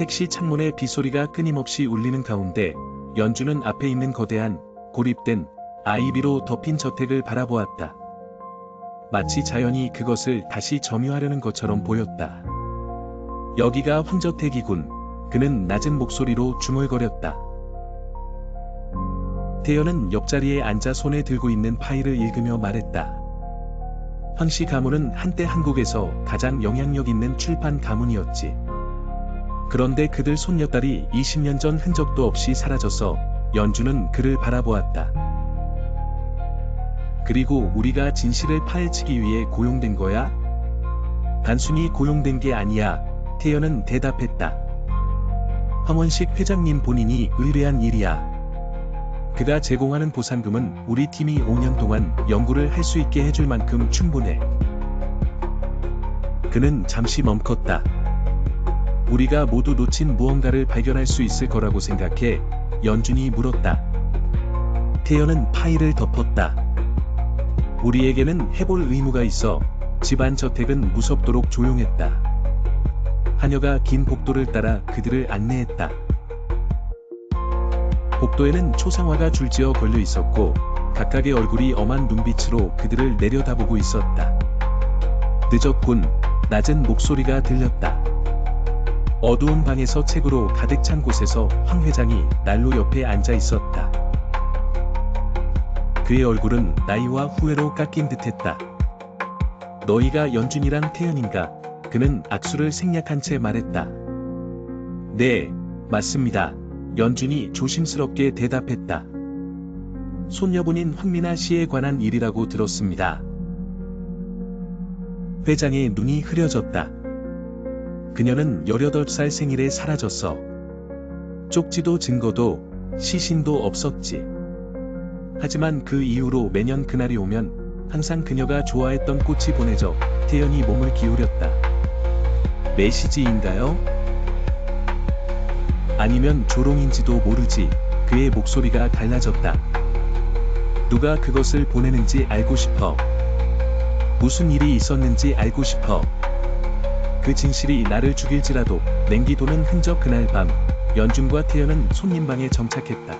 택시 창문에 빗소리가 끊임없이 울리는 가운데 연주는 앞에 있는 거대한 고립된 아이비로 덮인 저택을 바라보았다. 마치 자연이 그것을 다시 점유하려는 것처럼 보였다. 여기가 황저택이군. 그는 낮은 목소리로 중얼거렸다. 태연은 옆자리에 앉아 손에 들고 있는 파일을 읽으며 말했다. 황씨 가문은 한때 한국에서 가장 영향력 있는 출판 가문이었지. 그런데 그들 손녀딸이 20년 전 흔적도 없이 사라져서 연주는 그를 바라보았다. 그리고 우리가 진실을 파헤치기 위해 고용된 거야? 단순히 고용된 게 아니야. 태연은 대답했다. 황원식 회장님 본인이 의뢰한 일이야. 그가 제공하는 보상금은 우리 팀이 5년 동안 연구를 할 수 있게 해줄 만큼 충분해. 그는 잠시 멈췄다. 우리가 모두 놓친 무언가를 발견할 수 있을 거라고 생각해 연준이 물었다. 태연은 파일을 덮었다. 우리에게는 해볼 의무가 있어 집안 저택은 무섭도록 조용했다. 하녀가 긴 복도를 따라 그들을 안내했다. 복도에는 초상화가 줄지어 걸려 있었고 각각의 얼굴이 엄한 눈빛으로 그들을 내려다보고 있었다. 늦었군. 낮은 목소리가 들렸다. 어두운 방에서 책으로 가득 찬 곳에서 황 회장이 난로 옆에 앉아 있었다. 그의 얼굴은 나이와 후회로 깎인 듯했다. 너희가 연준이랑 태연인가? 그는 악수를 생략한 채 말했다. 네, 맞습니다. 연준이 조심스럽게 대답했다. 손녀분인 황미나 씨에 관한 일이라고 들었습니다. 회장의 눈이 흐려졌다. 그녀는 18살 생일에 사라졌어. 쪽지도 증거도 시신도 없었지. 하지만 그 이후로 매년 그날이 오면 항상 그녀가 좋아했던 꽃이 보내져 태연이 몸을 기울였다. 메시지인가요? 아니면 조롱인지도 모르지. 그의 목소리가 달라졌다. 누가 그것을 보내는지 알고 싶어. 무슨 일이 있었는지 알고 싶어. 그 진실이 나를 죽일지라도 냉기도는 흔적 그날 밤 연준과 태연은 손님방에 정착했다.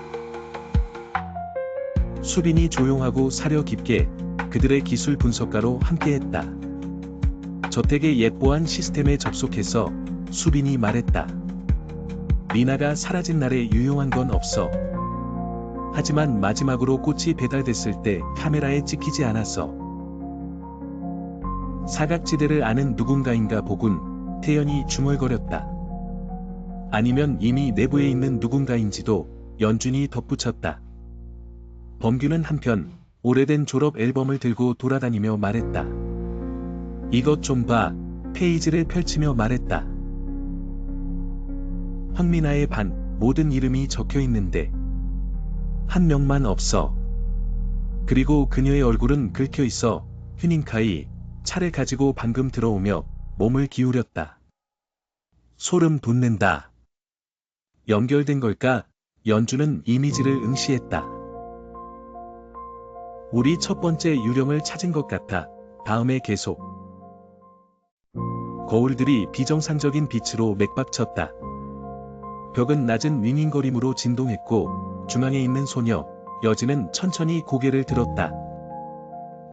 수빈이 조용하고 사려 깊게 그들의 기술 분석가로 함께했다. 저택의 옛보안 시스템에 접속해서 수빈이 말했다. 리나가 사라진 날에 유용한 건 없어. 하지만 마지막으로 꽃이 배달됐을 때 카메라에 찍히지 않았어. 사각지대를 아는 누군가인가 보군. 태연이 중얼거렸다. 아니면 이미 내부에 있는 누군가인지도 연준이 덧붙였다. 범규는 한편 오래된 졸업 앨범을 들고 돌아다니며 말했다. 이것 좀 봐. 페이지를 펼치며 말했다. 황미나의 반, 모든 이름이 적혀 있는데 한 명만 없어. 그리고 그녀의 얼굴은 긁혀 있어 휴닝카이 차를 가지고 방금 들어오며 몸을 기울였다. 소름 돋는다. 연결된 걸까? 연주는 이미지를 응시했다. 우리 첫 번째 유령을 찾은 것 같아. 다음에 계속. 거울들이 비정상적인 빛으로 맥박쳤다. 벽은 낮은 윙윙거림으로 진동했고 중앙에 있는 소녀 여진은 천천히 고개를 들었다.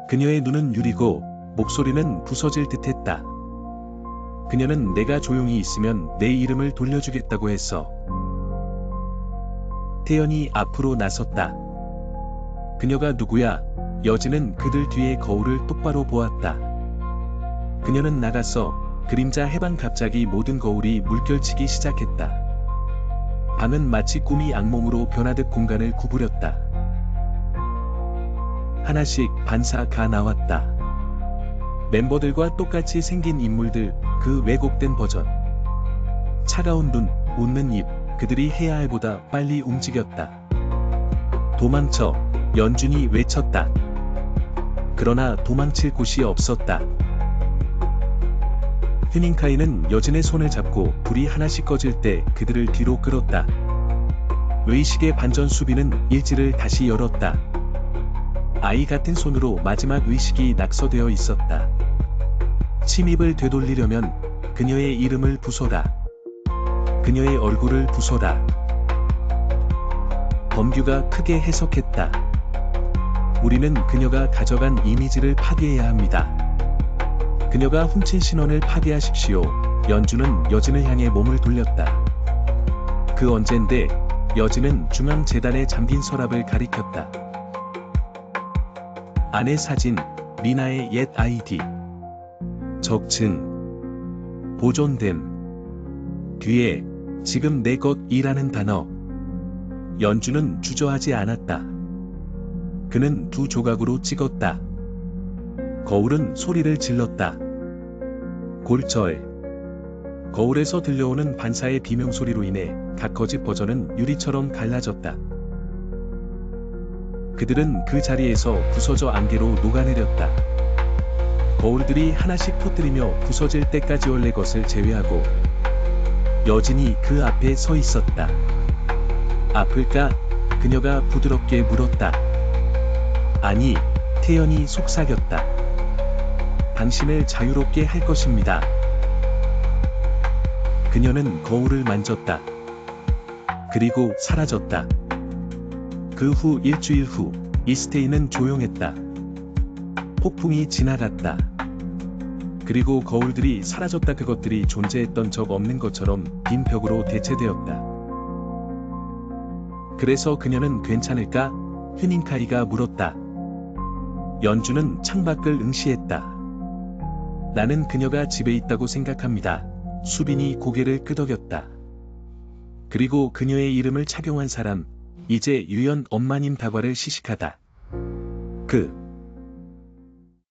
그녀의 눈은 유리고 목소리는 부서질 듯했다. 그녀는 내가 조용히 있으면 내 이름을 돌려주겠다고 했어. 태연이 앞으로 나섰다. 그녀가 누구야? 여진은 그들 뒤에 거울을 똑바로 보았다. 그녀는 나갔어. 그림자 해방 갑자기 모든 거울이 물결치기 시작했다. 방은 마치 꿈이 악몽으로 변하듯 공간을 구부렸다. 하나씩 반사가 나왔다. 멤버들과 똑같이 생긴 인물들, 그 왜곡된 버전. 차가운 눈, 웃는 입, 그들이 해야 할 보다 빨리 움직였다. 도망쳐, 연준이 외쳤다. 그러나 도망칠 곳이 없었다. 휴닝카이는 여진의 손을 잡고 불이 하나씩 꺼질 때 그들을 뒤로 끌었다. 의식의 반전 수비는 일지를 다시 열었다. 아이 같은 손으로 마지막 의식이 낙서되어 있었다. 침입을 되돌리려면 그녀의 이름을 부숴라. 그녀의 얼굴을 부숴라. 범규가 크게 해석했다. 우리는 그녀가 가져간 이미지를 파괴해야 합니다. 그녀가 훔친 신원을 파괴하십시오. 연주는 여진을 향해 몸을 돌렸다. 그 언젠데 여진은 중앙 재단에 잠긴 서랍을 가리켰다. 안의 사진, 리나의 옛 아이디. 적층. 보존됨. 뒤에 지금 내 것이라는 단어. 연주는 주저하지 않았다. 그는 두 조각으로 찍었다. 거울은 소리를 질렀다. 골절. 거울에서 들려오는 반사의 비명소리로 인해 각거지 버전은 유리처럼 갈라졌다. 그들은 그 자리에서 부서져 안개로 녹아내렸다. 거울들이 하나씩 터뜨리며 부서질 때까지 원래 것을 제외하고 여진이 그 앞에 서 있었다. 아플까? 그녀가 부드럽게 물었다. 아니, 태연이 속삭였다. 당신을 자유롭게 할 것입니다. 그녀는 거울을 만졌다. 그리고 사라졌다. 그 후 일주일 후, 이스테이는 조용했다. 폭풍이 지나갔다. 그리고 거울들이 사라졌다 그것들이 존재했던 적 없는 것처럼 빈 벽으로 대체되었다. 그래서 그녀는 괜찮을까? 휴닝카이가 물었다. 연주는 창밖을 응시했다. 나는 그녀가 집에 있다고 생각합니다. 수빈이 고개를 끄덕였다. 그리고 그녀의 이름을 착용한 사람, 이제 유연 엄마님 다과를 시식하다. 그